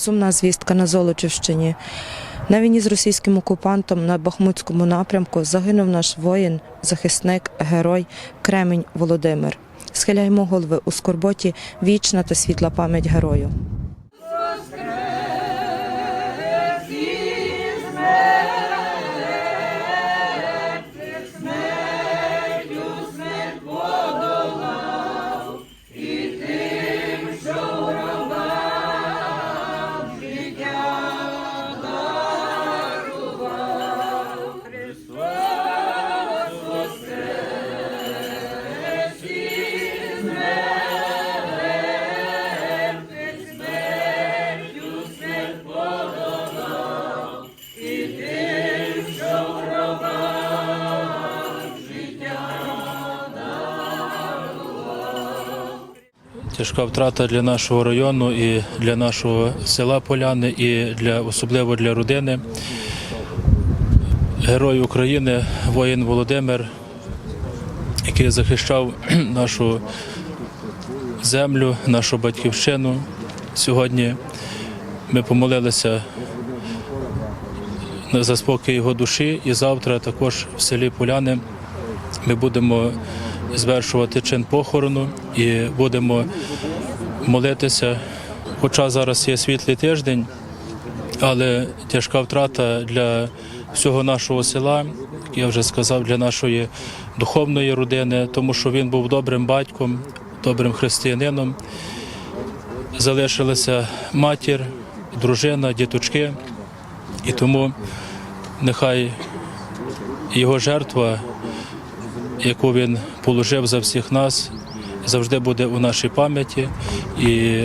Сумна звістка на Золочівщині. На війні з російським окупантом на Бахмутському напрямку загинув наш воїн, захисник, герой Кремінь Володимир. Схиляємо голови у скорботі вічна та світла пам'ять герою. Тяжка втрата для нашого району і для нашого села Поляни, і для особливо для родини. Герой України, воїн Володимир, який захищав нашу землю, нашу батьківщину. Сьогодні ми помолилися за спокій його душі, і завтра також в селі Поляни ми будемо звершувати чин похорону і будемо молитися. Хоча зараз є світлий тиждень, але тяжка втрата для всього нашого села, як я вже сказав, для нашої духовної родини, тому що він був добрим батьком, добрим християнином. Залишилася матір, дружина, діточки, і тому нехай його жертва яку він положив за всіх нас, завжди буде у нашій пам'яті. І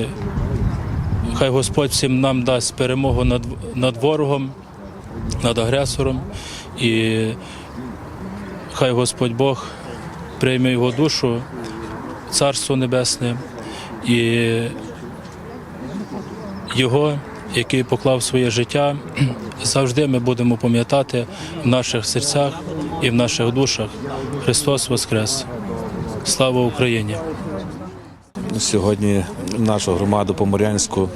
хай Господь всім нам дасть перемогу над, над ворогом, над агресором. І хай Господь Бог прийме його душу, Царство Небесне і його, який поклав своє життя, завжди ми будемо пам'ятати в наших серцях і в наших душах. Христос Воскрес! Слава Україні! Сьогодні в нашу громаду Поморянську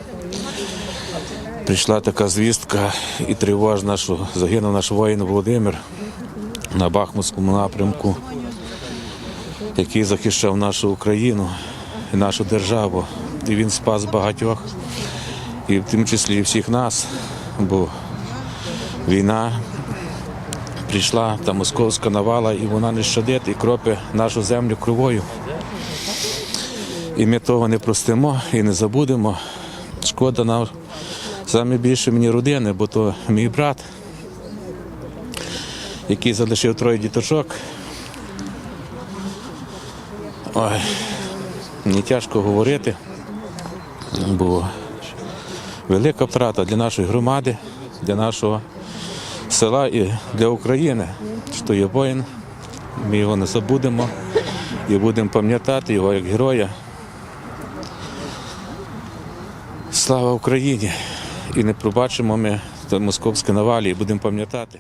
прийшла така звістка і тривожна, що загинув наш воїн Володимир на Бахмутському напрямку, який захищав нашу Україну і нашу державу. І він спас багатьох, і в тим числі і всіх нас, бо війна прийшла та московська навала, і вона не щадить і кропить нашу землю кровою. І ми того не простимо і не забудемо. Шкода нам саме більше мені родини, бо то мій брат, який залишив троє діточок. Ой, мені тяжко говорити, бо велика втрата для нашої громади, для нашого села і для України, що є воїн. Ми його не забудемо і будемо пам'ятати його як героя. Слава Україні! І не пробачимо ми московські навалі, і будемо пам'ятати.